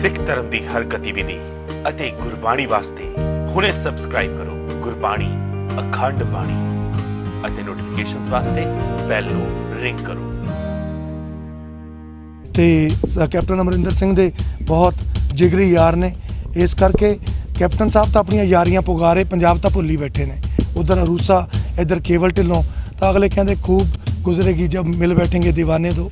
ਸਿੱਖ ਧਰਮ ਦੀ ਹਰ ਗਤੀਵਿਧੀ ਅਤੇ ਗੁਰਬਾਣੀ ਵਾਸਤੇ ਹੁਣੇ ਸਬਸਕ੍ਰਾਈਬ ਕਰੋ ਗੁਰਬਾਣੀ ਅਖੰਡ ਬਾਣੀ ਅਤੇ ਨੋਟੀਫਿਕੇਸ਼ਨਸ ਵਾਸਤੇ ਬੈਲ ਨੂੰ ਰਿੰਗ ਕਰੋ। ਤੇ ਕੈਪਟਨ ਅਮਰਿੰਦਰ ਸਿੰਘ ਦੇ ਬਹੁਤ ਜਿਗਰੀ ਯਾਰ ਨੇ। ਇਸ ਕਰਕੇ ਕੈਪਟਨ ਸਾਹਿਬ ਤਾਂ ਆਪਣੀਆਂ ਯਾਰੀਆਂ ਪੁਗਾਰੇ, ਪੰਜਾਬ ਤਾਂ ਭੁੱਲੀ ਬੈਠੇ ਨੇ। ਉਧਰ ਅਰੂਸਾ, ਇਧਰ ਕੇਵਲ ਢਿੱਲੋਂ। ਤਾਂ ਅਗਲੇ ਕਹਿੰਦੇ ਖੂਬ ਗੁਜ਼ਰੇਗੀ ਜਦ ਮਿਲ ਬੈਠेंगे دیਵਾਨੇ ਦੋ।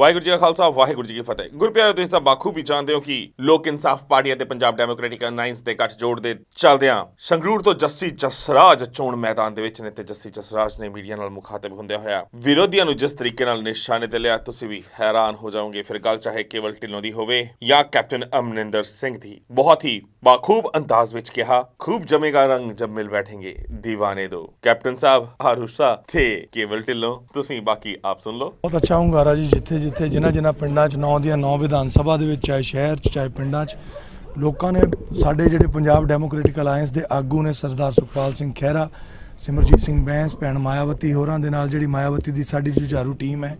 ਵਾਹਿਗੁਰੂ ਜੀ ਕਾ ਖਾਲਸਾ, ਵਾਹਿਗੁਰੂ ਜੀ ਕੀ ਫਤਿਹ। ਗੁਰਪਿਆਰੇ ਤੁਸੀਂ ਸਭ ਬਾਖੂਬੀ ਜਾਣਦੇ ਹੋ ਕਿ ਲੋਕ ਇਨਸਾਫ ਪਾਰਟੀ ਅਤੇ ਪੰਜਾਬ ਡੈਮੋਕ੍ਰੈਟਿਕ ਅਲਾਈਅੰਸ ਦੇ ਗੱਠਜੋੜ ਦੇ ਚੱਲਦਿਆਂ ਸੰਗਰੂਰ ਤੋਂ ਜੱਸੀ ਜਸਰਾਜ ਚੋਣ ਮੈਦਾਨ ਦੇ ਵਿੱਚ ਨੇ ਤੇ ਜੱਸੀ ਜਸਰਾਜ ਨੇ ਮੀਡੀਆ ਨਾਲ ਮੁਖਾਤਬ ਹੁੰਦਿਆਂ ਹੋਇਆ ਵਿਰੋਧੀਆਂ ਨੂੰ ਜਿਸ ਤਰੀਕੇ ਨਾਲ ਨਿਸ਼ਾਨੇ ਤੇ ਲਿਆ, ਤੁਸੀਂ ਵੀ ਹੈਰਾਨ ਹੋ ਜਾਓਗੇ। ਫਿਰ ਗੱਲ ਚਾਹੇ ਕੇਵਲ ਢਿੱਲੋਂ ਦੀ ਹੋਵੇ ਜਾਂ ਕੈਪਟਨ ਅਮਰਿੰਦਰ ਸਿੰਘ ਦੀ, ਬਹੁਤ ਹੀ ਬਾਖੂਬ ਅੰਦਾਜ਼ ਵਿੱਚ ਕਿਹਾ, ਖੂਬ ਜਮੇਗਾ ਰੰਗ ਜਦ ਮਿਲ ਬੈਠेंगे دیਵਾਨੇ ਦੋ। ਕੈਪਟਨ ਸਾਹਿਬ, ਹਰੁਸ਼ਾ ਤੇ ਕੇਵਲ ਢਿੱਲੋਂ, ਤੁਸੀਂ ਬਾਕੀ ਆਪ ਸੁਣ ਲਓ। ਬਹੁਤ ਅੱਛਾ ਹੁੰਗਾਰਾ ਜੀ, ਜਿੱਥੇ ਜਿੱਥੇ, ਜਿਨ੍ਹਾਂ ਜਿਨ੍ਹਾਂ ਪਿੰਡਾਂ 'ਚ ਨੌ ਦੀਆਂ ਨੌ ਵਿਧਾਨ ਸਭਾ ਦੇ ਵਿੱਚ, ਚਾਹੇ ਸ਼ਹਿਰ 'ਚ, ਚਾਹੇ ਪਿੰਡਾਂ 'ਚ, ਲੋਕਾਂ ਨੇ ਸਾਡੇ ਜਿਹੜੇ ਪੰਜਾਬ ਡੈਮੋਕ੍ਰੈਟਿਕ ਅਲਾਈਅੰਸ ਦੇ ਆਗੂ ਨੇ ਸਰਦਾਰ ਸੁਖਪਾਲ ਸਿੰਘ ਖਹਿਰਾ ਸਿਮਰਜੀਤ ਸਿੰਘ ਬੈਂਸ, ਭੈਣ ਮਾਇਆਵਤੀ, ਹੋਰਾਂ ਦੇ ਨਾਲ ਜਿਹੜੀ ਮਾਇਆਵਤੀ ਦੀ ਸਾਡੀ ਜੁਝਾਰੂ ਟੀਮ ਹੈ,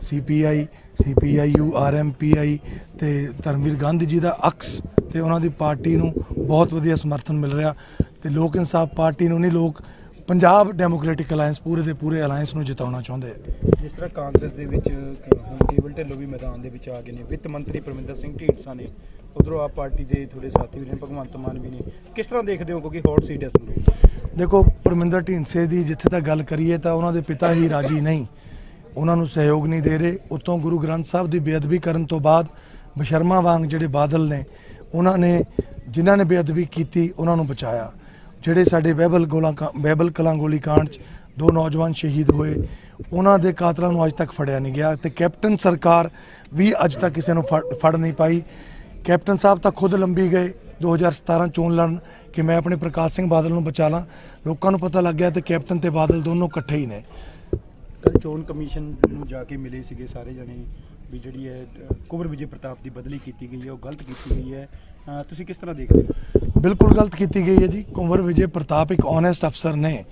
ਸੀਪੀਆਈ, ਸੀਪੀਆਈਯੂ, ਆਰਐਮਪੀਆਈ ਤੇ ਧਰਮਵੀਰ ਗਾਂਧੀ ਜੀ ਦਾ ਅਕਸ ਤੇ ਉਹਨਾਂ ਦੀ ਪਾਰਟੀ ਨੂੰ ਬਹੁਤ ਵਧੀਆ ਸਮਰਥਨ ਮਿਲ ਰਿਹਾ ਤੇ ਲੋਕ ਇਨਸਾਫ ਪਾਰਟੀ ਨੂੰ ਨਹੀਂ, ਲੋਕ ਪੰਜਾਬ ਡੈਮੋਕ੍ਰੈਟਿਕ ਅਲਾਈਅੰਸ ਪੂਰੇ ਦੇ ਪੂਰੇ ਅਲਾਈਅੰਸ ਨੂੰ ਜਿਤਾਉਣਾ ਚਾਹੁੰਦੇ ਆ। ਜਿਸ ਤਰ੍ਹਾਂ ਕਾਂਗਰਸ ਦੇ ਵਿੱਚ ਹੁਣ ਕੇਵਲ ਢਿੱਲੋਂ ਵੀ ਮੈਦਾਨ ਦੇ ਵਿੱਚ ਆ ਗਏ ਨੇ, ਵਿੱਤ ਮੰਤਰੀ ਪਰਮਿੰਦਰ ਸਿੰਘ ਢੀਂਡਸਾ ਨੇ ਉਧਰੋਂ ਆਪ ਪਾਰਟੀ ਦੇ ਥੋੜੇ ਸਾਥੀ ਵੀ ਨੇ, ਭਗਵੰਤ ਮਾਨ ਵੀ ਨੇ। ਕਿਸ ਤਰ੍ਹਾਂ ਦੇਖਦੇ ਹੋ? ਕਿਉਂਕਿ ਹੌਟ ਸੀਟ ਹੈ ਸੰਗਰੂਰ ਦੇਖੋ, ਪਰਮਿੰਦਰ ਢੀਂਡਸੇ ਦੀ ਜਿੱਥੇ ਤੱਕ ਗੱਲ ਕਰੀਏ ਤਾਂ ਉਹਨਾਂ ਦੇ ਪਿਤਾ ਹੀ ਰਾਜੀ ਨਹੀਂ। ਉਹਨਾਂ ਨੂੰ ਸਹਿਯੋਗ ਨਹੀਂ ਦੇ ਰਹੇ। ਉਤੋਂ ਗੁਰੂ ਗ੍ਰੰਥ ਸਾਹਿਬ ਦੀ ਬੇਅਦਬੀ ਕਰਨ ਤੋਂ ਬਾਅਦ ਬਸ਼ਰਮਾ ਵਾਂਗ ਜਿਹੜੇ ਬਾਦਲ ਨੇ, ਉਹਨਾਂ ਨੇ, ਜਿਨ੍ਹਾਂ ਨੇ ਬੇਅਦਬੀ ਕੀਤੀ, ਉਹਨਾਂ ਨੂੰ ਬਚਾਇਆ। ਜਿਹੜੇ ਸਾਡੇ ਬਹਿਬਲ ਗੋਲਾ ਬਹਿਬਲ ਕਲਾਂ ਗੋਲੀ ਕਾਂਡ 'ਚ ਦੋ ਨੌਜਵਾਨ ਸ਼ਹੀਦ ਹੋਏ, ਉਹਨਾਂ ਦੇ ਕਾਤਲਾਂ ਨੂੰ ਅੱਜ ਤੱਕ ਫੜਿਆ ਨਹੀਂ ਗਿਆ ਤੇ ਕੈਪਟਨ ਸਰਕਾਰ ਵੀ ਅੱਜ ਤੱਕ ਕਿਸੇ ਨੂੰ ਫੜ- ਫੜ ਨਹੀਂ ਪਾਈ। ਕੈਪਟਨ ਸਾਹਿਬ ਤਾਂ ਖੁਦ ਲੰਬੀ ਗਏ 2017 ਚੋਣ ਲੜਨ ਕਿ ਮੈਂ ਆਪਣੇ ਪ੍ਰਕਾਸ਼ ਸਿੰਘ ਬਾਦਲ ਨੂੰ ਬਚਾ ਲਾਂ। ਲੋਕਾਂ ਨੂੰ ਪਤਾ ਲੱਗ ਗਿਆ ਤੇ ਕੈਪਟਨ ਤੇ ਬਾਦਲ ਦੋਨੋਂ ਇਕੱਠੇ ਹੀ ਨੇ। ਕੱਲ ਚੋਣ ਕਮਿਸ਼ਨ ਨੂੰ ਜਾ ਕੇ ਮਿਲੇ ਸੀਗੇ ਸਾਰੇ ਜਣੇ ਵੀ ਜਿਹੜੀ ਹੈ ਕੁੰਵਰ ਵਿਜੇ ਪ੍ਰਤਾਪ ਦੀ ਬਦਲੀ ਕੀਤੀ ਗਈ ਹੈ ਉਹ ਗਲਤ ਕੀਤੀ ਗਈ ਹੈ। ਤੁਸੀਂ ਕਿਸ ਤਰ੍ਹਾਂ ਦੇਖਦੇ ਹੋ? ਬਿਲਕੁਲ ਗਲਤ ਕੀਤੀ ਗਈ ਹੈ ਜੀ। ਕੁੰਵਰ ਵਿਜੇ ਪ੍ਰਤਾਪ ਇੱਕ ਓਨੈਸਟ ਅਫਸਰ ਨੇ।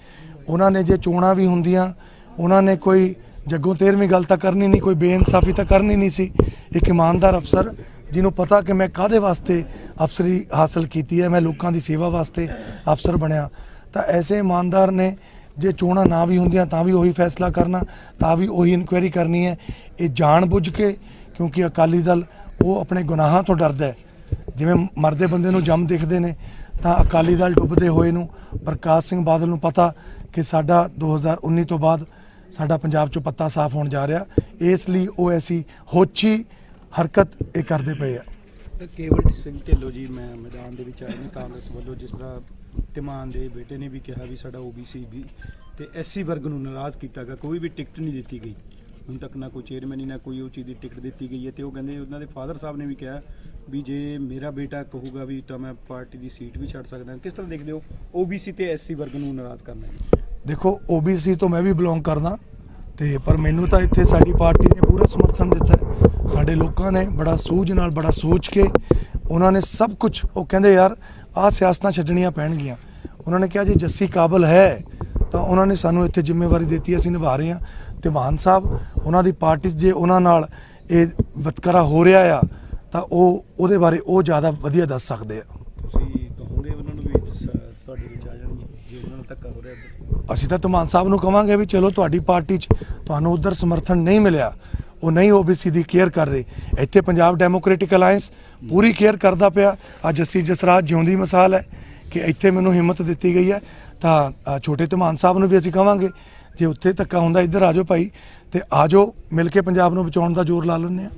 ਉਹਨਾਂ ਨੇ ਜੇ ਚੋਣਾਂ ਵੀ ਹੁੰਦੀਆਂ ਉਹਨਾਂ ਨੇ ਕੋਈ ਜੱਗੋਂ ਤੇਰਵੀਂ ਗੱਲ ਤਾਂ ਕਰਨੀ ਨਹੀਂ ਕੋਈ ਬੇਇਨਸਾਫੀ ਤਾਂ ਕਰਨੀ ਨਹੀਂ ਸੀ। ਇੱਕ ਇਮਾਨਦਾਰ ਅਫਸਰ ਜਿਹਨੂੰ ਪਤਾ ਕਿ ਮੈਂ ਕਾਦੇ ਵਾਸਤੇ ਅਫਸਰੀ ਹਾਸਲ ਕੀਤੀ ਹੈ, ਮੈਂ ਲੋਕਾਂ ਦੀ ਸੇਵਾ ਵਾਸਤੇ ਅਫਸਰ ਬਣਿਆ। ਤਾਂ ਐਸੇ ਇਮਾਨਦਾਰ ਨੇ ਜੇ ਚੋਣਾਂ ਨਾ ਵੀ ਹੁੰਦੀਆਂ ਤਾਂ ਵੀ ਉਹੀ ਫੈਸਲਾ ਕਰਨਾ, ਤਾਂ ਵੀ ਉਹੀ ਇਨਕੁਆਇਰੀ ਕਰਨੀ ਹੈ। ਇਹ ਜਾਣ ਬੁੱਝ ਕੇ ਕਿਉਂਕਿ ਅਕਾਲੀ ਦਲ ਉਹ ਆਪਣੇ ਗੁਨਾਹਾਂ ਤੋਂ ਡਰਦਾ ਹੈ। ਜਿਵੇਂ ਮਰਦੇ ਬੰਦੇ ਨੂੰ ਜੰਮ ਦਿਖਦੇ ਨੇ, ਤਾਂ ਅਕਾਲੀ ਦਲ ਡੁੱਬਦੇ ਹੋਏ ਨੂੰ ਪ੍ਰਕਾਸ਼ ਸਿੰਘ ਬਾਦਲ ਨੂੰ ਪਤਾ ਕਿ ਸਾਡਾ 2019 ਤੋਂ ਬਾਅਦ ਸਾਡਾ ਪੰਜਾਬ ਚੋਂ ਪੱਤਾ ਸਾਫ਼ ਹੋਣ ਜਾ ਰਿਹਾ। ਇਸ ਲਈ ਉਹ ਐਸੀ ਹੋਛੀ ਹਰਕਤ ਇਹ ਕਰਦੇ ਪਏ ਆ। ਕੇਵਲ ਸਿੰਘ ਢਿੱਲੋਂ ਜੀ ਮੈਂ ਮੈਦਾਨ ਦੇ ਵਿੱਚ ਆਏ ਨੇ ਕਾਂਗਰਸ ਵੱਲੋਂ ਜਿਸ ਤਰ੍ਹਾਂ ਤਿਮਾਨ ਦੇ ਬੇਟੇ ਨੇ ਵੀ ਕਿਹਾ ਵੀ ਸਾਡਾ ਓਬੀਸੀ ਵੀ ਤੇ ਐਸਸੀ ਵਰਗ ਨੂੰ ਨਾਰਾਜ਼ ਕੀਤਾ ਗਿਆ ਕੋਈ ਵੀ ਟਿਕਟ ਨਹੀਂ ਦਿੱਤੀ ਗਈ। ਹੁਣ ਤੱਕ ਨਾ ਕੋਈ ਚੇਅਰਮੈਨ ਨਾ ਕੋਈ ਉਹ ਚੀਜ਼ ਦੀ ਟਿਕਟ ਦਿੱਤੀ ਗਈ ਹੈ ਤੇ ਉਹ ਕਹਿੰਦੇ ਉਹਨਾਂ ਦੇ ਫਾਦਰ ਸਾਹਿਬ ਨੇ ਵੀ ਕਿਹਾ ਵੀ ਜੇ ਮੇਰਾ ਬੇਟਾ ਕਹੂਗਾ ਵੀ ਤਾਂ ਮੈਂ ਪਾਰਟੀ ਦੀ ਸੀਟ ਵੀ ਛੱਡ ਸਕਦਾ। ਕਿਸ ਤਰ੍ਹਾਂ ਦੇਖਦੇ ਹੋ ਓਬੀਸੀ ਤੇ ਐਸਸੀ ਵਰਗ ਨੂੰ ਨਾਰਾਜ਼ ਕਰਨਾ ਹੈ? ਦੇਖੋ OBC ਤੋਂ ਮੈਂ ਵੀ ਬਿਲੋਂਗ ਕਰਦਾ ਤੇ ਪਰ ਮੈਨੂੰ ਤਾਂ ਇੱਥੇ ਸਾਡੀ ਪਾਰਟੀ ਨੇ ਪੂਰਾ ਸਮਰਥਨ ਦਿੱਤਾ ਹੈ। ਸਾਡੇ ਲੋਕਾਂ ਨੇ ਬੜਾ ਸੂਝ ਨਾਲ ਬੜਾ ਸੋਚ ਕੇ ਉਹਨਾਂ ਨੇ ਸਭ ਕੁਝ ਉਹ ਕਹਿੰਦੇ ਯਾਰ ਆਹ ਸਿਆਸਤਾਂ ਛੱਡਣੀਆਂ ਪੈਣਗੀਆਂ। ਉਹਨਾਂ ਨੇ ਕਿਹਾ ਜੇ ਜੱਸੀ ਕਾਬਲ ਹੈ ਤਾਂ ਉਹਨਾਂ ਨੇ ਸਾਨੂੰ ਇੱਥੇ ਜ਼ਿੰਮੇਵਾਰੀ ਦਿੱਤੀ ਅਸੀਂ ਨਿਭਾ ਰਹੇ ਹਾਂ। ਤੇ ਮਾਨ ਸਾਹਿਬ ਉਹਨਾਂ ਦੀ ਪਾਰਟੀ ਜੇ ਉਹਨਾਂ ਨਾਲ ਇਹ ਵਿਤਕਰਾ ਹੋ ਰਿਹਾ ਆ ਤਾਂ ਉਹ ਉਹਦੇ ਬਾਰੇ ਉਹ ਜ਼ਿਆਦਾ ਵਧੀਆ ਦੱਸ ਸਕਦੇ ਆ। ਤੁਸੀਂ ਕਹੋਗੇ ਉਹਨਾਂ ਨੂੰ ਵੀ ਸ- ਤੁਹਾਡੇ ਵਿੱਚ ਆ ਜਾਣਗੇ ਜੇ ਉਹਨਾਂ ਨਾਲ ਧੱਕਾ ਹੋ ਰਿਹਾ ਇੱਧਰ ਅਸੀਂ ਤਾਂ ਧਮਾਨ ਸਾਹਿਬ ਨੂੰ ਕਵਾਂਗੇ ਵੀ ਚਲੋ ਤੁਹਾਡੀ ਪਾਰਟੀ 'ਚ ਤੁਹਾਨੂੰ ਉਧਰ ਸਮਰਥਨ ਨਹੀਂ ਮਿਲਿਆ ਉਹ ਨਹੀਂ ਓਬੀਸੀ ਦੀ ਕੇਅਰ ਕਰ ਰਹੇ। ਇੱਥੇ ਪੰਜਾਬ ਡੈਮੋਕ੍ਰੈਟਿਕ ਅਲਾਈਅੰਸ ਪੂਰੀ ਕੇਅਰ ਕਰਦਾ ਪਿਆ। ਅੱਜ ਅਸੀਂ ਜਸਰਾਜ ਜਿਉਂਦੀ ਮਿਸਾਲ ਹੈ ਕਿ ਇੱਥੇ ਮੈਨੂੰ ਹਿੰਮਤ ਦਿੱਤੀ ਗਈ ਹੈ। ਤਾਂ ਛੋਟੇ ਧਮਾਨ ਸਾਹਿਬ ਨੂੰ ਵੀ ਅਸੀਂ ਕਵਾਂਗੇ ਜੇ ਉੱਥੇ ਧੱਕਾ ਹੁੰਦਾ ਇੱਧਰ ਆਜੋ ਭਾਈ ਤੇ ਆਜੋ ਮਿਲ ਕੇ ਪੰਜਾਬ ਨੂੰ ਬਚਾਉਣ ਦਾ ਜ਼ੋਰ ਲਾ ਲੈਂਦੇ ਆ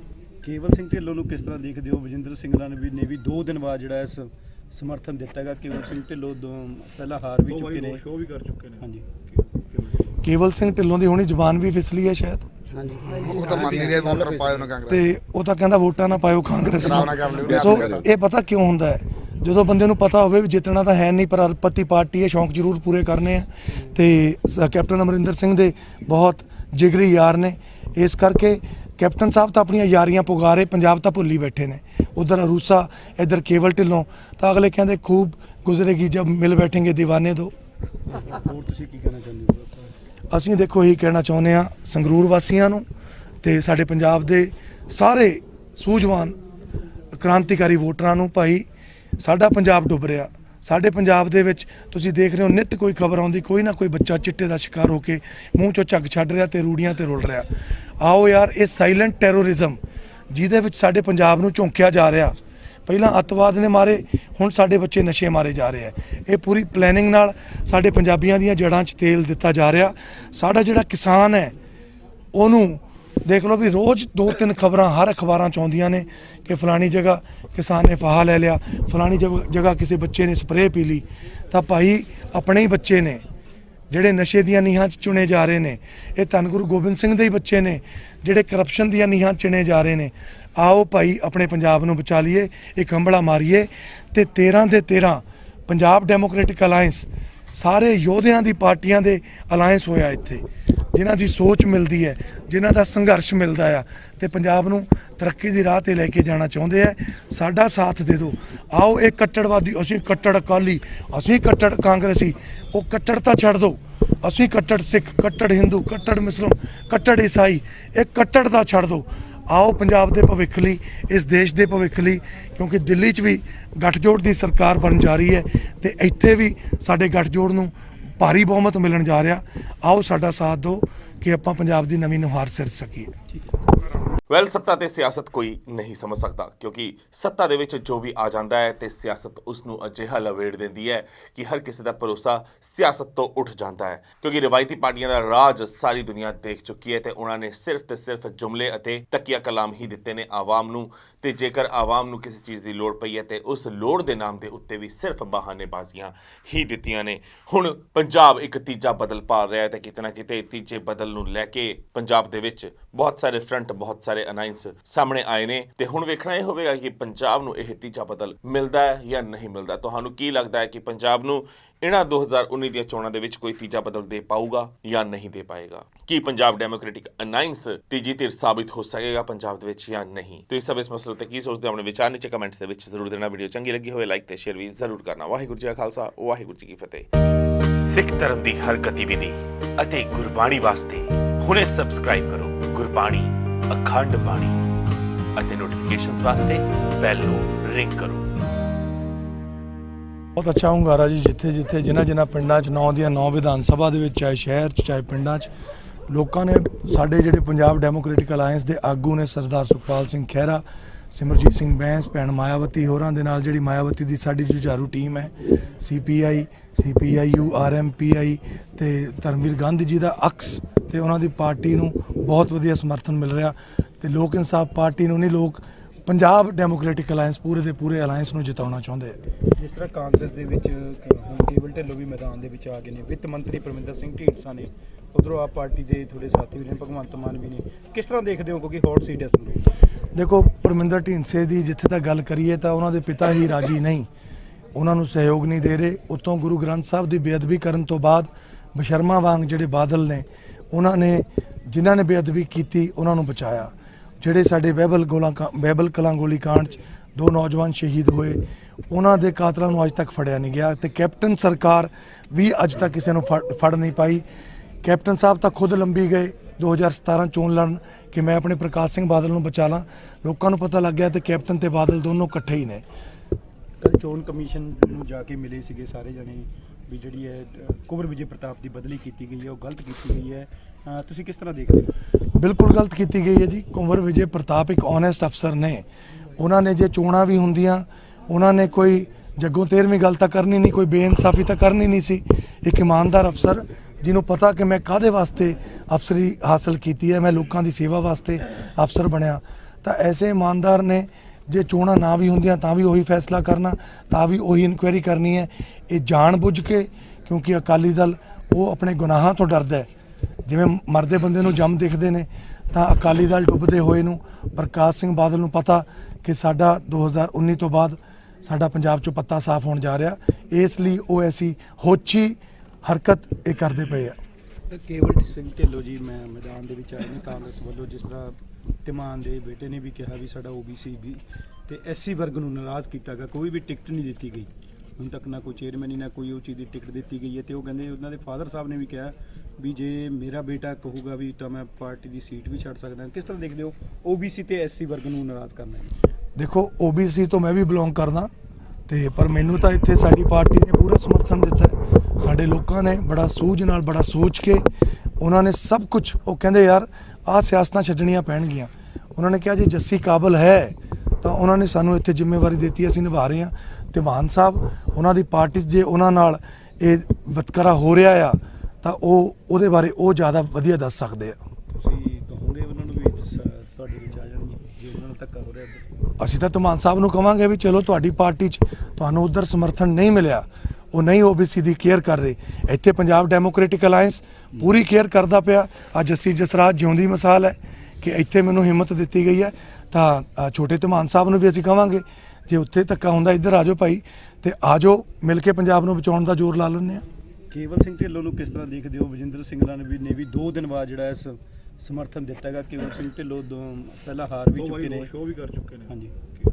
ਕੇਵਲ ਸਿੰਘ ਢਿੱਲੋਂ ਨੂੰ ਕਿਸ ਤਰ੍ਹਾਂ ਦੇਖਦੇ ਹੋ? ਵਜਿੰਦਰ ਸਿੰਘਲਾ ਨੇ ਵੀ ਨੇ ਵੀ 2 ਦਿਨ ਬਾਅਦ ਜਿਹੜਾ ਇਸ ਸਮਰਥਨ ਦਿੱਤਾ ਹੈਗਾ। ਕੇਵਲ ਸਿੰਘ ਢਿੱਲੋਂ ਦੋ- ਪਹਿਲਾਂ ਹਾਰ ਵੀ ਚੁੱਕੇ ਨੇ। ਸ਼ੋਅ ਵੀ ਕਰ ਚੁੱਕੇ ਨੇ। ਹਾਂਜੀ। ਕੇਵਲ ਸਿੰਘ ਢਿੱਲੋਂ ਦੀ ਹੁਣੀ ਜ਼ੁਬਾਨ ਵੀ ਫਿਸਲੀ ਹੈ ਸ਼ਾਇਦ। ਉਹ ਤਾਂ ਮੰਨ ਨਹੀਂ ਰਿਹਾ ਵੋਟਰ ਪਾਇਓ ਨਾ ਕਾਂਗਰਸ। ਤੇ ਉਹ ਤਾਂ ਕਹਿੰਦਾ ਵੋਟਾਂ ਨਾ ਪਾਇਓ ਕਾਂਗਰਸ ਖਰਾਬ ਸੋ ਇਹ ਪਤਾ ਕਿਉਂ ਹੁੰਦਾ ਹੈ? ਜਦੋਂ ਬੰਦੇ ਨੂੰ ਪਤਾ ਹੋਵੇ ਵੀ ਜਿੱਤਣਾ ਤਾਂ ਹੈ ਨਹੀਂ ਪਰ ਪੱਤੀ ਪਾਰਟੀ ਹੈ ਸ਼ੌਂਕ ਜ਼ਰੂਰ ਪੂਰੇ ਕਰਨੇ ਆ। ਤੇ ਕੈਪਟਨ ਅਮਰਿੰਦਰ ਸਿੰਘ ਦੇ ਬਹੁਤ ਜਿਗਰੀ ਯਾਰ ਨੇ। ਇਸ ਕਰਕੇ ਕੈਪਟਨ ਸਾਹਿਬ ਤਾਂ ਆਪਣੀਆਂ ਯਾਰੀਆਂ ਪੁਗਾਰੇ ਪੰਜਾਬ ਤਾਂ ਭੁੱਲੀ ਬੈਠੇ ਨੇ। ਉਧਰ ਰੂਸਾ ਇਧਰ ਕੇਵਲ ਢਿੱਲੋਂ ਤਾਂ ਅਗਲੇ ਕਹਿੰਦੇ ਖੂਬ ਗੁਜ਼ਰੇਗੀ ਜਦ ਮਿਲ ਬੈਠेंगे دیਵਾਨੇ ਦੋ। ਅਸੀਂ ਦੇਖੋ ਇਹੀ ਕਹਿਣਾ ਚਾਹੁੰਦੇ ਆ ਸੰਗਰੂਰ ਵਾਸੀਆਂ ਨੂੰ ਤੇ ਸਾਡੇ ਪੰਜਾਬ ਦੇ ਸਾਰੇ ਸੂਝਵਾਨ ਕ੍ਰਾਂਤੀਕਾਰੀ ਵੋਟਰਾਂ ਨੂੰ ਭਾਈ, ਸਾਡਾ ਪੰਜਾਬ ਡੁੱਬ ਰਿਹਾ। ਸਾਡੇ ਪੰਜਾਬ ਦੇ ਵਿੱਚ ਤੁਸੀਂ ਦੇਖ ਰਹੇ ਹੋ ਨਿਤ ਕੋਈ ਖਬਰ ਆਉਂਦੀ, ਕੋਈ ਨਾ ਕੋਈ ਬੱਚਾ ਚਿੱਟੇ ਦਾ ਸ਼ਿਕਾਰ ਹੋ ਕੇ ਮੂੰਹ ਚੋਂ ਝੱਗ ਛੱਡ ਰਿਹਾ ਤੇ ਰੂੜੀਆਂ ਤੇ ਰੁਲ ਰਿਹਾ। ਆਓ ਯਾਰ, ਇਹ ਸਾਇਲੈਂਟ ਟੈਰੋਰਿਜ਼ਮ ਜਿਹਦੇ ਵਿੱਚ ਸਾਡੇ ਪੰਜਾਬ ਨੂੰ ਝੋਂਕਿਆ ਜਾ ਰਿਹਾ। ਪਹਿਲਾਂ ਅੱਤਵਾਦ ਨੇ ਮਾਰੇ, ਹੁਣ ਸਾਡੇ ਬੱਚੇ ਨਸ਼ੇ ਮਾਰੇ ਜਾ ਰਹੇ ਆ। ਇਹ ਪੂਰੀ ਪਲੈਨਿੰਗ ਨਾਲ ਸਾਡੇ ਪੰਜਾਬੀਆਂ ਦੀਆਂ ਜੜ੍ਹਾਂ 'ਚ ਤੇਲ ਦਿੱਤਾ ਜਾ ਰਿਹਾ। ਸਾਡਾ ਜਿਹੜਾ ਕਿਸਾਨ ਹੈ, ਉਹਨੂੰ ਦੇਖ ਲਓ ਵੀ ਰੋਜ਼ ਦੋ ਤਿੰਨ ਖਬਰਾਂ ਹਰ ਅਖਬਾਰਾਂ ਚ ਆਉਂਦੀਆਂ ਨੇ ਕਿ ਫਲਾਣੀ ਜਗ੍ਹਾ ਕਿਸਾਨ ਨੇ ਫਾਹਾ ਲੈ ਲਿਆ, ਫਲਾਣੀ ਜਗ੍ਹਾ- ਜਗ੍ਹਾ ਕਿਸੇ ਬੱਚੇ ਨੇ ਸਪਰੇਅ ਪੀ ਲਈ। ਤਾਂ ਭਾਈ ਆਪਣੇ ਹੀ ਬੱਚੇ ਨੇ, ਜਿਹੜੇ ਨਸ਼ੇ ਦੀਆਂ ਨੀਹਾਂ 'ਚ ਚੁਣੇ ਜਾ ਰਹੇ ਨੇ, ਇਹ ਧੰਨ ਗੁਰੂ ਗੋਬਿੰਦ ਸਿੰਘ ਦੇ ਹੀ ਬੱਚੇ ਨੇ, ਜਿਹੜੇ ਕਰਪਸ਼ਨ ਦੀਆਂ ਨੀਹਾਂ 'ਚ ਚੁਣੇ ਜਾ ਰਹੇ ਨੇ। ਆਓ ਭਾਈ ਆਪਣੇ ਪੰਜਾਬ ਨੂੰ ਬਚਾ ਲਈਏ ਇਹ ਕੰਬਲਾ ਮਾਰੀਏ ਤੇ 13 ਦੇ 13 ਪੰਜਾਬ ਡੈਮੋਕ੍ਰੈਟਿਕ ਅਲਾਈਅੰਸ ਸਾਰੇ ਯੋਧਿਆਂ ਦੀ ਪਾਰਟੀਆਂ ਦੇ ਅਲਾਈਅੰਸ ਹੋਇਆ ਇੱਥੇ, ਜਿਨ੍ਹਾਂ ਦੀ ਸੋਚ ਮਿਲਦੀ ਹੈ, ਜਿਨ੍ਹਾਂ ਦਾ ਸੰਘਰਸ਼ ਮਿਲਦਾ ਆ ਤੇ ਪੰਜਾਬ ਨੂੰ ਤਰੱਕੀ ਦੀ ਰਾਹ ਤੇ ਲੈ ਕੇ ਜਾਣਾ ਚਾਹੁੰਦੇ ਆ, ਸਾਡਾ ਸਾਥ ਦੇ ਦਿਓ। ਆਓ ਇਹ ਕੱਟੜਵਾਦੀ, ਅਸੀਂ ਕੱਟੜ ਅਕਾਲੀ, ਅਸੀਂ ਕੱਟੜ ਕਾਂਗਰਸੀ, ਉਹ ਕੱਟੜਤਾ ਛੱਡ ਦਿਓ। ਅਸੀਂ ਕੱਟੜ ਸਿੱਖ, ਕੱਟੜ ਹਿੰਦੂ, ਕੱਟੜ ਮੁਸਲਮ, ਕੱਟੜ ਈਸਾਈ, ਇਹ ਕੱਟੜਤਾ ਛੱਡ ਦਿਓ। ਆਓ ਪੰਜਾਬ ਦੇ ਭਵਿੱਖ ਲਈ, ਇਸ ਦੇਸ਼ ਦੇ ਭਵਿੱਖ ਲਈ, ਕਿਉਂਕਿ ਦਿੱਲੀ 'ਚ ਵੀ ਗੱਠਜੋੜ ਦੀ ਸਰਕਾਰ ਬਣ ਜਾ ਰਹੀ ਹੈ ਤੇ ਇੱਥੇ ਵੀ ਸਾਡੇ ਗੱਠਜੋੜ ਨੂੰ ਭਾਰੀ ਬਹੁਮਤ ਮਿਲਣ ਜਾ ਰਿਹਾ। ਆਓ ਸਾਡਾ ਸਾਥ ਦਿਓ ਕਿ ਆਪਾਂ ਪੰਜਾਬ ਦੀ ਨਵੀਂ ਨੁਹਾਰ ਸਿਰ ਸਕੀਏ। ਵੈਲ ਸੱਤਾ ਤੇ ਸਿਆਸਤ ਕੋਈ ਨਹੀਂ ਸਮਝ ਸਕਦਾ, ਕਿਉਂਕਿ ਸੱਤਾ ਦੇ ਵਿੱਚ ਜੋ ਵੀ ਆ ਜਾਂਦਾ ਹੈ ਤੇ ਸਿਆਸਤ ਉਸ ਨੂੰ ਅਜਿਹਾ ਲਵੇੜ ਦਿੰਦੀ ਹੈ ਕਿ ਹਰ ਕਿਸੇ ਦਾ ਭਰੋਸਾ ਸਿਆਸਤ ਤੋਂ ਉੱਠ ਜਾਂਦਾ ਹੈ। ਕਿਉਂਕਿ ਰਵਾਇਤੀ ਪਾਰਟੀਆਂ ਦਾ ਰਾਜ ਸਾਰੀ ਦੁਨੀਆ ਦੇਖ ਚੁੱਕੀ ਹੈ ਤੇ ਉਹਨਾਂ ਨੇ ਸਿਰਫ ਤੇ ਸਿਰਫ ਜੁਮਲੇ ਅਤੇ ਤਕੀਆ ਕਲਾਮ ਹੀ ਦਿੱਤੇ ਨੇ ਆਵਾਮ ਨੂੰ, ਤੇ ਜੇਕਰ ਆਵਾਮ ਨੂੰ ਕਿਸੇ ਚੀਜ਼ ਦੀ ਲੋੜ ਪਈ ਹੈ ਤੇ ਉਸ ਲੋੜ ਦੇ ਨਾਮ ਦੇ ਉੱਤੇ ਵੀ ਸਿਰਫ ਬਹਾਨੇਬਾਜ਼ੀਆਂ ਹੀ ਦਿੱਤੀਆਂ ਨੇ। ਹੁਣ ਪੰਜਾਬ ਇੱਕ ਤੀਜਾ ਬਦਲ ਪਾ ਰਿਹਾ ਹੈ ਤੇ ਕਿਤੇ ਨਾ ਕਿਤੇ ਤੀਜੇ ਬਦਲ ਨੂੰ ਲੈ ਕੇ ਪੰਜਾਬ ਦੇ ਵਿੱਚ ਬਹੁਤ ਸਾਰੇ ਫਰੰਟ ਬਹੁਤ ਸਾਰੇ ਅਨਾਇੰਸ ਸਾਹਮਣੇ ਆਏ ਨੇ ਤੇ ਹੁਣ ਵੇਖਣਾ ਇਹ ਹੋਵੇਗਾ ਕਿ ਪੰਜਾਬ ਨੂੰ ਇਹ ਤੀਜਾ ਬਦਲ ਮਿਲਦਾ ਹੈ ਜਾਂ ਨਹੀਂ ਮਿਲਦਾ। ਤੁਹਾਨੂੰ ਕੀ ਲੱਗਦਾ ਹੈ ਕਿ ਪੰਜਾਬ ਨੂੰ ਇਹਨਾਂ 2019 ਦੀਆਂ ਚੋਣਾਂ ਦੇ ਵਿੱਚ ਕੋਈ ਤੀਜਾ ਬਦਲ ਦੇ ਪਾਊਗਾ ਜਾਂ ਨਹੀਂ ਦੇ ਪਾਏਗਾ? ਕੀ ਪੰਜਾਬ ਡੈਮੋਕ੍ਰੈਟਿਕ ਅਨਾਇੰਸ ਤੀਜੀ ਧਿਰ ਸਾਬਿਤ ਹੋ ਸਕੇਗਾ ਪੰਜਾਬ ਦੇ ਵਿੱਚ ਜਾਂ ਨਹੀਂ? ਤੁਸੀਂ ਸਭ ਇਸ ਮਸਲੇ ਤੇ ਕੀ ਸੋਚਦੇ ਹੋ? ਆਪਣੇ ਵਿਚਾਰ ਨੀਚੇ ਕਮੈਂਟਸ ਦੇ ਵਿੱਚ ਜ਼ਰੂਰ ਦੇਣਾ। ਵੀਡੀਓ ਚੰਗੀ ਲੱਗੀ ਹੋਵੇ ਲਾਈਕ ਤੇ ਸ਼ੇਅਰ ਵੀ ਜ਼ਰੂਰ ਕਰਨਾ। ਵਾਹਿਗੁਰੂ ਜੀ ਕਾ ਖਾਲਸਾ, ਵਾਹਿਗੁਰੂ ਜੀ ਕੀ ਫਤਿਹ। ਸਿੱਖ ਧਰਮ ਦੀ ਹਰ ਗਤੀਵਿਧੀ ਅਤੇ ਗੁਰਬਾਣੀ ਵਾਸਤੇ ਹੁਣੇ ਸਬਸਕ੍ਰਾਈਬ ਕਰੋ ਗੁਰਬਾਣੀ ਅਖੰਡ ਬਾਣੀ ਅਤੇ ਨੋਟੀਫਿਕੇਸ਼ਨਸ ਵਾਸਤੇ ਬੈਲ ਨੂੰ ਰਿੰਗ ਕਰੋ। ਬਹੁਤ ਅੱਛਾ ਹੁੰਗਾਰਾ ਜੀ ਜਿੱਥੇ ਜਿੱਥੇ ਜਿਨ੍ਹਾਂ ਜਿਨ੍ਹਾਂ ਪਿੰਡਾਂ 'ਚ ਨੌ ਦੀਆਂ ਨੌ ਵਿਧਾਨ ਸਭਾ ਦੇ ਵਿੱਚ ਚਾਹੇ ਸ਼ਹਿਰ 'ਚ ਚਾਹੇ ਪਿੰਡਾਂ 'ਚ ਲੋਕਾਂ ਨੇ ਸਾਡੇ ਜਿਹੜੇ ਪੰਜਾਬ ਡੈਮੋਕ੍ਰੈਟਿਕ ਅਲਾਈਅੰਸ ਦੇ ਆਗੂ ਨੇ ਸਰਦਾਰ ਸੁਖਪਾਲ ਸਿੰਘ ਖਹਿਰਾ, ਸਿਮਰਜੀਤ ਸਿੰਘ ਬੈਂਸ, ਭੈਣ ਮਾਇਆਵਤੀ ਹੋਰਾਂ ਦੇ ਨਾਲ ਜਿਹੜੀ ਮਾਇਆਵਤੀ ਦੀ ਸਾਡੀ ਜੁਝਾਰੂ ਟੀਮ ਹੈ ਸੀਪੀਆਈ ਸੀਪੀਆਈਯੂ ਆਰਐਮਪੀਆਈ ਤੇ ਧਰਮਵੀਰ ਗਾਂਧੀ ਜੀ ਦਾ ਅਕਸ ਤੇ ਉਹਨਾਂ ਦੀ ਪਾਰਟੀ ਨੂੰ ਬਹੁਤ ਵਧੀਆ ਸਮਰਥਨ ਮਿਲ ਰਿਹਾ ਤੇ ਲੋਕ ਇਨਸਾਫ ਪਾਰਟੀ ਨੂੰ ਨਹੀਂ ਲੋਕ ਪੰਜਾਬ ਡੈਮੋਕ੍ਰੈਟਿਕ ਅਲਾਈਅੰਸ ਪੂਰੇ ਦੇ ਪੂਰੇ ਅਲਾਈਅੰਸ ਨੂੰ ਜਿਤਾਉਣਾ ਚਾਹੁੰਦੇ ਆ। ਜਿਸ ਤਰ੍ਹਾਂ ਕਾਂਗਰਸ ਦੇ ਵਿੱਚ ਕੇਵਲ ਢਿੱਲੋਂ ਵੀ ਮੈਦਾਨ ਦੇ ਵਿੱਚ ਆ ਗਏ ਨੇ ਵਿੱਤ ਮੰਤਰੀ ਪਰਮਿੰਦਰ ਸਿੰਘ ਢੀਂਡਸਾ ਨੇ ਉਧਰੋਂ ਆਪ ਪਾਰਟੀ ਦੇ ਥੋੜੇ ਸਾਥੀ ਵੀ ਨੇ ਭਗਵੰਤ ਮਾਨ ਵੀ ਨੇ ਕਿਸ ਤਰ੍ਹਾਂ ਦੇਖਦੇ ਹੋ ਕਿਉਂਕਿ ਹੌਟ ਸੀਟ ਹੈ ਨੂੰ ਦੇਖੋ ਪਰਮਿੰਦਰ ਢੀਂਡਸੇ ਦੀ ਜਿੱਥੇ ਤੱਕ ਗੱਲ ਕਰੀਏ ਤਾਂ ਉਹਨਾਂ ਦੇ ਪਿਤਾ ਹੀ ਰਾਜੀ ਨਹੀਂ। ਉਹਨਾਂ ਨੂੰ ਸਹਿਯੋਗ ਨਹੀਂ ਦੇ ਰਹੇ। ਉਤੋਂ ਗੁਰੂ ਗ੍ਰੰਥ ਸਾਹਿਬ ਦੀ ਬੇਅਦਬੀ ਕਰਨ ਤੋਂ ਬਾਅਦ ਬਸ਼ਰਮਾ ਵਾਂਗ ਜਿਹੜੇ ਬਾਦਲ ਨੇ ਉਹਨਾਂ ਨੇ ਜਿਨ੍ਹਾਂ ਨੇ ਬੇਅਦਬੀ ਕੀਤੀ, ਉਹਨਾਂ ਨੂੰ ਬਚਾਇਆ। ਜਿਹੜੇ ਸਾਡੇ ਬਹਿਬਲ ਗੋਲਾ ਬਹਿਬਲ ਕਲਾਂ ਗੋਲੀ ਕਾਂਡ 'ਚ ਦੋ ਨੌਜਵਾਨ ਸ਼ਹੀਦ ਹੋਏ, ਉਹਨਾਂ ਦੇ ਕਾਤਲਾਂ ਨੂੰ ਅੱਜ ਤੱਕ ਫੜਿਆ ਨਹੀਂ ਗਿਆ ਤੇ ਕੈਪਟਨ ਸਰਕਾਰ ਵੀ ਅੱਜ ਤੱਕ ਕਿਸੇ ਨੂੰ ਫੜ- ਫੜ ਨਹੀਂ ਪਾਈ। ਕੈਪਟਨ ਸਾਹਿਬ ਤਾਂ ਖੁਦ ਲੰਬੀ ਗਏ 2017 ਚੋਣ ਲੜਨ ਕਿ ਮੈਂ ਆਪਣੇ ਪ੍ਰਕਾਸ਼ ਸਿੰਘ ਬਾਦਲ ਨੂੰ ਬਚਾ ਲਾਂ। ਲੋਕਾਂ ਨੂੰ ਪਤਾ ਲੱਗ ਗਿਆ ਤੇ ਕੈਪਟਨ ਤੇ ਬਾਦਲ ਦੋਨੋਂ ਇਕੱਠੇ ਹੀ ਨੇ। ਕੱਲ ਚੋਣ ਕਮਿਸ਼ਨ ਨੂੰ ਜਾ ਕੇ ਮਿਲੇ ਸੀਗੇ ਸਾਰੇ ਜਣੇ। ਵੀ ਜਿਹੜੀ ਹੈ ਅ, ਵਿਜੇ ਪ੍ਰਤਾਪ ਦੀ ਬਦਲੀ ਕੀਤੀ ਗਈ ਹੈ ਉਹ ਗਲਤ ਕੀਤੀ ਗਈ ਹੈ। ਤੁਸੀਂ ਕਿਸ ਤਰ੍ਹਾਂ ਦੇਖਦੇ ਹੋ? ਬਿਲਕੁਲ ਗਲਤ ਕੀਤੀ ਗਈ ਹੈ ਜੀ। ਕੁੰਵਰ ਵਿਜੇ ਪ੍ਰਤਾਪ ਇੱਕ ਓਨੈਸਟ ਅਫਸਰ ਨੇ। ਉਹਨਾਂ ਨੇ ਜੇ ਚੋਣਾਂ ਵੀ ਹੁੰਦੀਆਂ ਉਹਨਾਂ ਨੇ ਕੋਈ ਜੱਗੋਂ ਤੇਰਵੀਂ ਗੱਲ ਤਾਂ ਕਰਨੀ ਨਹੀਂ ਕੋਈ ਬੇਇਨਸਾਫੀ ਤਾਂ ਕਰਨੀ ਨਹੀਂ ਸੀ। ਇੱਕ ਇਮਾਨਦਾਰ ਅਫਸਰ ਜਿਹਨੂੰ ਪਤਾ ਕਿ ਮੈਂ ਕਾਦੇ ਵਾਸਤੇ ਅਫਸਰੀ ਹਾਸਲ ਕੀਤੀ ਹੈ ਮੈਂ ਲੋਕਾਂ ਦੀ ਸੇਵਾ ਵਾਸਤੇ ਅਫਸਰ ਬਣਿਆ। ਤਾਂ ਐਸੇ ਇਮਾਨਦਾਰ ਨੇ ਜੇ ਚੋਣਾਂ ਨਾ ਵੀ ਹੁੰਦੀਆਂ ਤਾਂ ਵੀ ਉਹੀ ਫੈਸਲਾ ਕਰਨਾ, ਤਾਂ ਵੀ ਉਹੀ ਇਨਕੁਆਇਰੀ ਕਰਨੀ ਹੈ। ਇਹ ਜਾਣ ਬੁੱਝ ਕੇ ਕਿਉਂਕਿ ਅਕਾਲੀ ਦਲ ਉਹ ਆਪਣੇ ਗੁਨਾਹਾਂ ਤੋਂ ਡਰਦਾ ਹੈ। ਜਿਵੇਂ ਮਰਦੇ ਬੰਦੇ ਨੂੰ ਜੰਮ ਦਿਖਦੇ ਨੇ, ਤਾਂ ਅਕਾਲੀ ਦਲ ਡੁੱਬਦੇ ਹੋਏ ਨੂੰ ਪ੍ਰਕਾਸ਼ ਸਿੰਘ ਬਾਦਲ ਨੂੰ ਪਤਾ ਕਿ ਸਾਡਾ 2019 ਤੋਂ ਬਾਅਦ ਸਾਡਾ ਪੰਜਾਬ ਚੋਂ ਪੱਤਾ ਸਾਫ਼ ਹੋਣ ਜਾ ਰਿਹਾ। ਇਸ ਲਈ ਉਹ ਐਸੀ ਹੋਛੀ ਹਰਕਤ ਇਹ ਕਰਦੇ ਪਏ ਆ। ਕੇਵਲ ਸਿੰਘ ਢਿੱਲੋਂ ਜੀ, ਮੈਂ ਮੈਦਾਨ ਦੇ ਵਿੱਚ ਆਏ ਨੇ ਕਾਂਗਰਸ ਵੱਲੋਂ ਜਿਸ ਤਰ੍ਹਾਂ ਤਿਮਾਨ ਦੇ ਬੇਟੇ ਨੇ ਵੀ ਕਿਹਾ ਵੀ ਸਾਡਾ ਓਬੀਸੀ ਵੀ ਤੇ ਐਸਸੀ ਵਰਗ ਨੂੰ ਨਾਰਾਜ਼ ਕੀਤਾ ਗਿਆ ਕੋਈ ਵੀ ਟਿਕਟ ਨਹੀਂ ਦਿੱਤੀ ਗਈ। ਹੁਣ ਤੱਕ ਨਾ ਕੋਈ ਚੇਅਰਮੈਨ ਨਾ ਕੋਈ ਉਹ ਚੀਜ਼ ਦੀ ਟਿਕਟ ਦਿੱਤੀ ਗਈ ਹੈ ਤੇ ਉਹ ਕਹਿੰਦੇ ਉਹਨਾਂ ਦੇ ਫਾਦਰ ਸਾਹਿਬ ਨੇ ਵੀ ਕਿਹਾ ਵੀ ਜੇ ਮੇਰਾ ਬੇਟਾ ਕਹੂਗਾ ਵੀ ਤਾਂ ਮੈਂ ਪਾਰਟੀ ਦੀ ਸੀਟ ਵੀ ਛੱਡ ਸਕਦਾ। ਕਿਸ ਤਰ੍ਹਾਂ ਦੇਖਦੇ ਹੋ ਓਬੀਸੀ ਤੇ ਐਸਸੀ ਵਰਗ ਨੂੰ ਨਾਰਾਜ਼ ਕਰਨਾ ਹੈ? ਦੇਖੋ OBC ਤੋਂ ਮੈਂ ਵੀ ਬਿਲੋਂਗ ਕਰਦਾ ਤੇ ਪਰ ਮੈਨੂੰ ਤਾਂ ਇੱਥੇ ਸਾਡੀ ਪਾਰਟੀ ਨੇ ਪੂਰਾ ਸਮਰਥਨ ਦਿੱਤਾ ਸਾਡੇ ਲੋਕਾਂ ਨੇ ਬੜਾ ਸੂਝ ਨਾਲ, ਬੜਾ ਸੋਚ ਕੇ ਉਹਨਾਂ ਨੇ ਸਭ ਕੁਝ ਉਹ ਕਹਿੰਦੇ ਯਾਰ ਆਹ ਸਿਆਸਤਾਂ ਛੱਡਣੀਆਂ ਪੈਣਗੀਆਂ। ਉਹਨਾਂ ਨੇ ਕਿਹਾ ਜੇ ਜੱਸੀ ਕਾਬਲ ਹੈ ਤਾਂ ਉਹਨਾਂ ਨੇ ਸਾਨੂੰ ਇੱਥੇ ਜ਼ਿੰਮੇਵਾਰੀ ਦਿੱਤੀ ਅਸੀਂ ਨਿਭਾ ਰਹੇ ਹਾਂ। ਤੇ ਮਾਨ ਸਾਹਿਬ ਉਹਨਾਂ ਦੀ ਪਾਰਟੀ 'ਚ ਜੇ ਉਹਨਾਂ ਨਾਲ ਇਹ ਵਿਤਕਰਾ ਹੋ ਰਿਹਾ ਆ ਤਾਂ ਉਹ ਉਹਦੇ ਬਾਰੇ ਉਹ ਜ਼ਿਆਦਾ ਵਧੀਆ ਦੱਸ ਸਕਦੇ ਆ। ਤੁਸੀਂ ਕਹੋਗੇ ਉਹਨਾਂ ਨੂੰ ਵੀ ਸ- ਤੁਹਾਡੇ ਵਿੱਚ ਆ ਜਾਣਗੇ ਜੇ ਉਹਨਾਂ ਨੂੰ ਧੱਕਾ ਹੋ ਰਿਹਾ ਇੱਧਰ ਅਸੀਂ ਤਾਂ ਧਮਾਨ ਸਾਹਿਬ ਨੂੰ ਕਵਾਂਗੇ ਵੀ ਚਲੋ ਤੁਹਾਡੀ ਪਾਰਟੀ 'ਚ ਤੁਹਾਨੂੰ ਉਧਰ ਸਮਰਥਨ ਨਹੀਂ ਮਿਲਿਆ ਉਹ ਨਹੀਂ OBC ਦੀ ਕੇਅਰ ਕਰ ਰਹੇ। ਇੱਥੇ ਪੰਜਾਬ ਡੈਮੋਕ੍ਰੈਟਿਕ ਅਲਾਈਅੰਸ ਪੂਰੀ ਕੇਅਰ ਕਰਦਾ ਪਿਆ। ਅੱਜ ਜੱਸੀ ਜਸਰਾਜ ਜਿਉਂਦੀ ਮਿਸਾਲ ਹੈ ਕਿ ਇੱਥੇ ਮੈਨੂੰ ਹਿੰਮਤ ਦਿੱਤੀ ਗਈ ਹੈ ਤਾਂ ਛੋਟੇ ਧਮਾਨ ਸਾਹਿਬ ਨੂੰ ਵੀ ਅਸੀਂ ਕਵਾਂਗੇ ਜੇ ਉੱਥੇ ਧੱਕਾ ਹੁੰਦਾ ਇੱਧਰ ਆ ਜਾਓ ਭਾਈ ਤੇ ਆ ਜਾਓ ਮਿਲ ਕੇ ਪੰਜਾਬ ਨੂੰ ਬਚਾਉਣ ਦਾ ਜ਼ੋਰ ਲਾ ਲੈਂਦੇ ਆ ਕੇਵਲ ਸਿੰਘ ਢਿੱਲੋਂ ਨੂੰ ਕਿਸ ਤਰ੍ਹਾਂ ਦੇਖਦੇ ਹੋ? ਵਜਿੰਦਰ ਸਿੰਘਲਾ ਨੇ ਵੀ ਨੇ ਵੀ 2 ਦਿਨ ਬਾਅਦ ਜਿਹੜਾ ਇਸ ਸਮਰਥਨ ਦਿੱਤਾ ਹੈਗਾ। ਕੇਵਲ ਸਿੰਘ ਢਿੱਲੋਂ ਪਹਿਲਾਂ ਹਾਰ ਵੀ ਚੁੱਕੇ ਨੇ। ਸ਼ੋਅ ਵੀ ਕਰ ਚੁੱਕੇ ਨੇ। ਹਾਂਜੀ।